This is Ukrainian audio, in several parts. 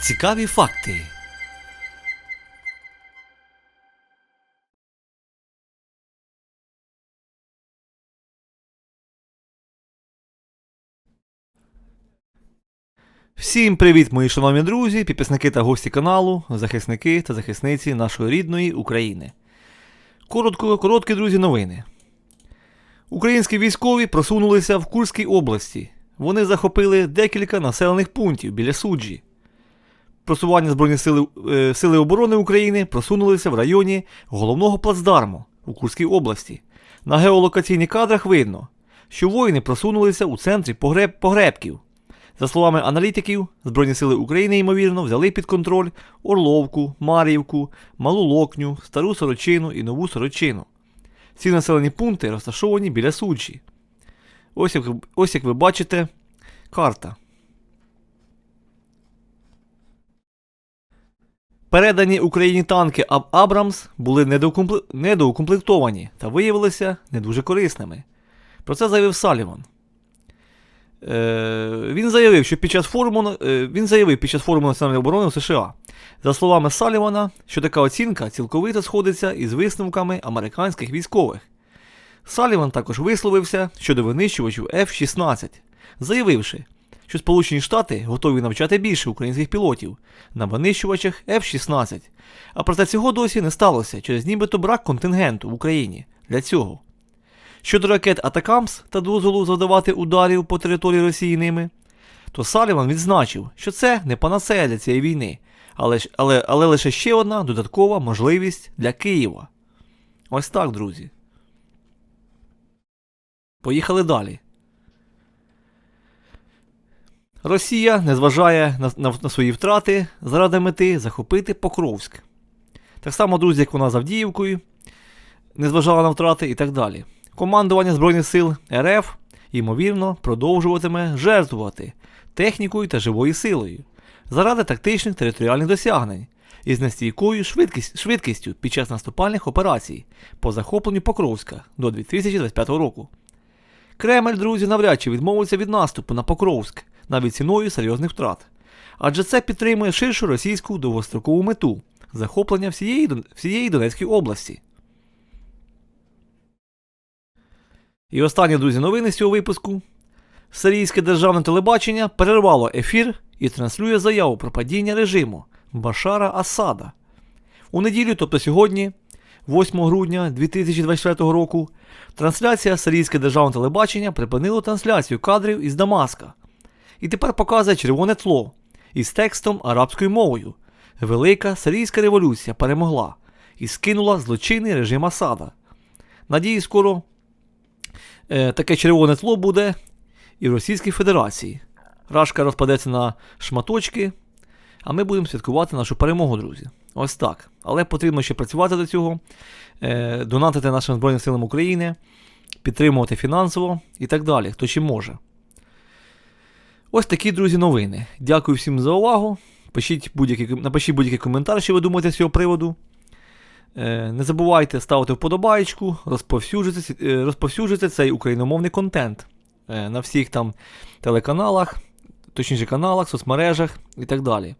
Цікаві факти. Всім привіт, мої шановні друзі, підписники та гості каналу, захисники та захисниці нашої рідної України. Коротко, короткі, друзі, новини. Українські військові просунулися в Курській області. Вони захопили декілька населених пунктів біля суджі. Просування Збройних сил, е, Сили оборони України просунулися в районі головного плацдарму у Курській області. На геолокаційних кадрах видно, що воїни просунулися у центрі погреб, погребків. За словами аналітиків, Збройні сили України, ймовірно, взяли під контроль Орловку, Мар'ївку, Малу Локню, Стару Сорочину і Нову Сорочину. Ці населені пункти розташовані біля суджі. Ось як, ось як ви бачите, карта. Передані Україні танки Аб- Абрамс були недоукомпле- недоукомплектовані та виявилися не дуже корисними. Про це заявив Саліван. Е, він заявив, що під час форуму е, він заявив під час форуму національної оборони у США. За словами Салівана, що така оцінка цілковито сходиться із висновками американських військових. Саліван також висловився щодо винищувачів F-16, заявивши, що Сполучені Штати готові навчати більше українських пілотів на винищувачах F-16. А проте цього досі не сталося через нібито брак контингенту в Україні для цього. Щодо ракет Атакамс та дозволу завдавати ударів по території Росії ними, то Саліван відзначив, що це не панацея для цієї війни, але, але, але лише ще одна додаткова можливість для Києва. Ось так, друзі. Поїхали далі. Росія не зважає на, на, на свої втрати заради мети захопити Покровськ. Так само, друзі, як вона з Авдіївкою, не зважала на втрати і так далі. Командування Збройних сил РФ, ймовірно, продовжуватиме жертвувати технікою та живою силою заради тактичних територіальних досягнень із нестійкою швидкість, швидкістю під час наступальних операцій по захопленню Покровська до 2025 року. Кремль, друзі, навряд чи відмовиться від наступу на Покровськ навіть ціною серйозних втрат. Адже це підтримує ширшу російську довгострокову мету захоплення всієї, всієї Донецької області. І останні, друзі, новини з цього випуску. Сирійське державне телебачення перервало ефір і транслює заяву про падіння режиму Башара Асада. У неділю, тобто сьогодні, 8 грудня 2024 року, трансляція Сирійське державне телебачення припинило трансляцію кадрів із Дамаска. І тепер показує червоне тло із текстом арабською мовою. Велика сирійська революція перемогла і скинула злочинний режим Асада. Надії, скоро е, таке червоне тло буде і в Російській Федерації. Рашка розпадеться на шматочки, а ми будемо святкувати нашу перемогу, друзі. Ось так. Але потрібно ще працювати до цього, е, донатити нашим Збройним силам України, підтримувати фінансово і так далі, хто чим може. Ось такі, друзі, новини. Дякую всім за увагу. Пишіть будь-який, напишіть будь-який коментар, що ви думаєте з цього приводу. Е, Не забувайте ставити вподобаєчку, розповсюджуйте, е, розповсюджуйте цей україномовний контент е, на всіх там телеканалах, точніше каналах, соцмережах і так далі.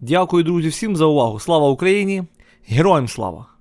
Дякую, друзі, всім за увагу. Слава Україні! Героям слава!